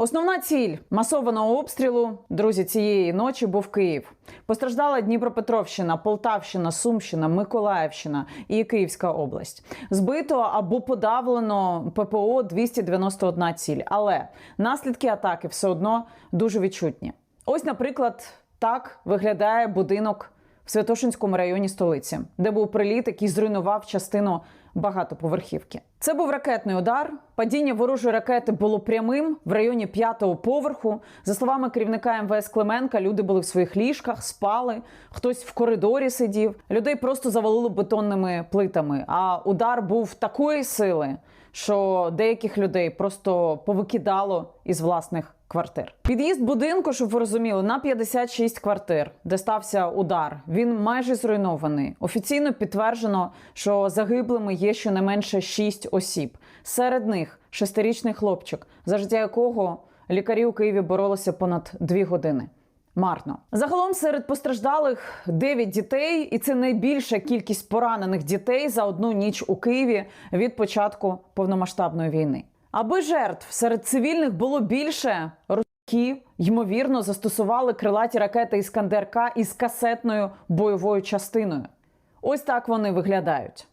Основна ціль масованого обстрілу, друзі, цієї ночі був Київ. Постраждала Дніпропетровщина, Полтавщина, Сумщина, Миколаївщина і Київська область. Збито або подавлено ППО 291 ціль. Але наслідки атаки все одно дуже відчутні. Ось, наприклад, так виглядає будинок Святошинському районі столиці, де був приліт, який зруйнував частину багатоповерхівки. Це був ракетний удар. Падіння ворожої ракети було прямим в районі п'ятого поверху. За словами керівника МВС Клименка, люди були в своїх ліжках, спали. Хтось в коридорі сидів. Людей просто завалило бетонними плитами. А удар був такої сили, що деяких людей просто повикидало із власних квартир. Під'їзд будинку, щоб ви розуміли, на 56 квартир, де стався удар. Він майже зруйнований. Офіційно підтверджено, що загиблими є щонайменше 6 осіб. Серед них шестирічний хлопчик, за життя якого лікарі у Києві боролися понад 2 години. Марно загалом серед постраждалих 9 дітей, і це найбільша кількість поранених дітей за одну ніч у Києві від початку повномасштабної війни. Аби жертв серед цивільних було більше, російські ймовірно застосували крилаті ракети Іскандер К із касетною бойовою частиною. Ось так вони виглядають.